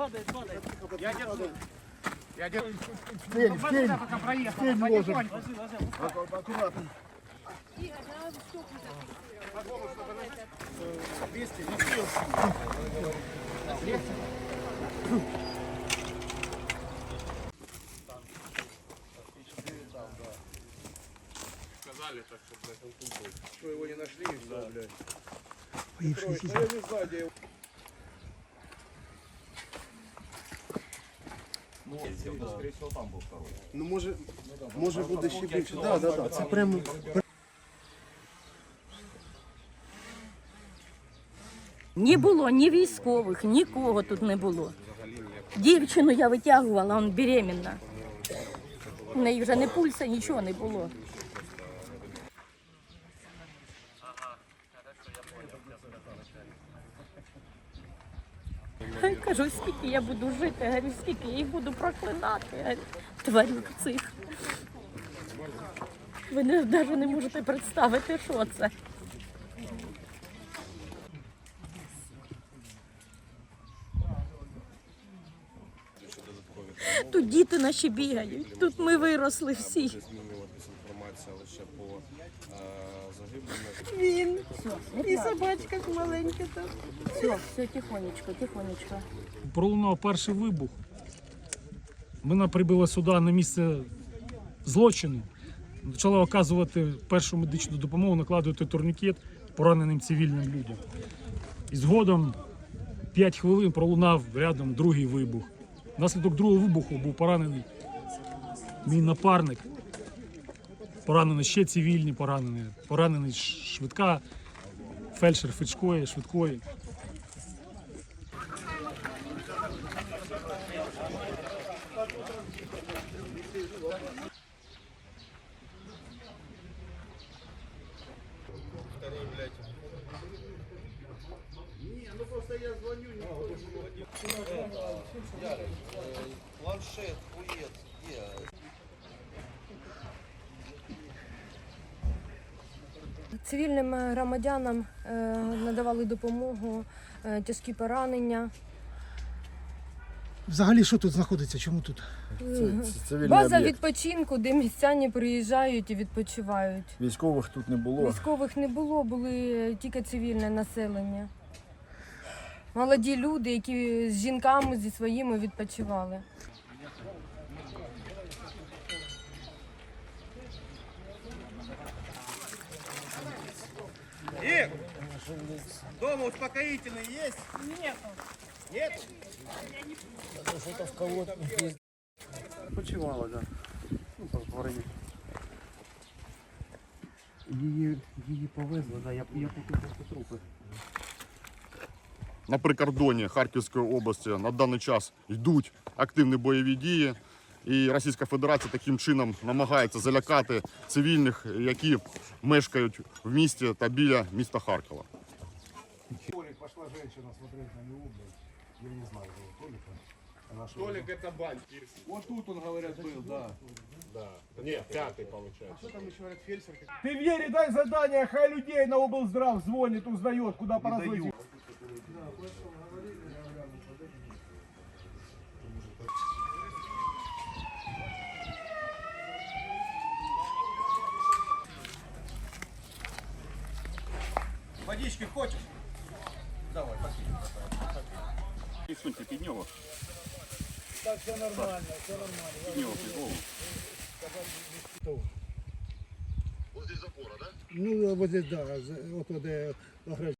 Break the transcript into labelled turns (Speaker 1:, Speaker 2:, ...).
Speaker 1: падает, падает. Я держу.
Speaker 2: Я держу.
Speaker 3: Стель, стель,
Speaker 2: Пока проехал.
Speaker 3: стель ложим.
Speaker 1: Ложи, ложи.
Speaker 3: Аккуратно.
Speaker 2: 200, не успел. Сказали так, что, блядь, он тут был. Что, его не нашли и все, блядь. Ну я не знаю, где его.
Speaker 3: Ну може, може буде ще більше. Да, да, да. Це прямо.
Speaker 4: Не було ні військових, нікого тут не було. Дівчину я витягувала, вона беременна. У неї вже не пульса, нічого не було. Кажу, скільки я буду жити, говорю, скільки я їх буду проклинати, говорю, тварюк цих. Ви не- навіть не можете представити, що це. Тут діти наші бігають, тут ми виросли всі.
Speaker 5: змінюватися інформація лише по е.
Speaker 4: Він і собачка маленька там. Все, все, тихонечко, тихонечко.
Speaker 6: Пролунав перший вибух. Вона прибула сюди на місце злочину, почала оказувати першу медичну допомогу, накладувати турнікет пораненим цивільним людям. І згодом 5 хвилин пролунав рядом другий вибух. Внаслідок другого вибуху був поранений мій напарник. Поранені ще цивільні поранені, поранений швидка, фельдшер швидкої, швидкої.
Speaker 5: Планшет, хуєт, є.
Speaker 7: Цивільним е, громадянам е, надавали допомогу, е, тяжкі поранення.
Speaker 3: Взагалі, що тут знаходиться? Чому тут?
Speaker 7: База відпочинку, де містяні приїжджають і відпочивають.
Speaker 8: Військових тут не було.
Speaker 7: Військових не було, були тільки цивільне населення. Молоді люди, які з жінками зі своїми відпочивали.
Speaker 2: Дома успокоительный есть? Нет. Нет?
Speaker 3: Почувала, так. Да. Ну, там тварини. Її, її повезли, да. я, я поки просто трупи.
Speaker 9: на прикордоні Харківської області на даний час йдуть активні бойові дії. І Російська Федерація таким чином намагається залякати цивільних, які мешкають в місті та біля міста Харкова.
Speaker 3: Женщина смотреть на него, блядь. Я не знаю, этого Толика. Она что,
Speaker 2: Толик это бантик. Вот тут он, говорят, был, да. Да. Нет, пятый получается.
Speaker 3: Что там еще говорят, фельдшер?
Speaker 10: Ты Вере дай задание, хай людей на облздрав звонит, узнает, куда пора звонить.
Speaker 2: Водички хочешь?
Speaker 9: Суньте під нього.
Speaker 10: Так, все нормально, все нормально.
Speaker 9: Під нього, під голову.
Speaker 3: Ну, вот здесь, да, от де ограждення.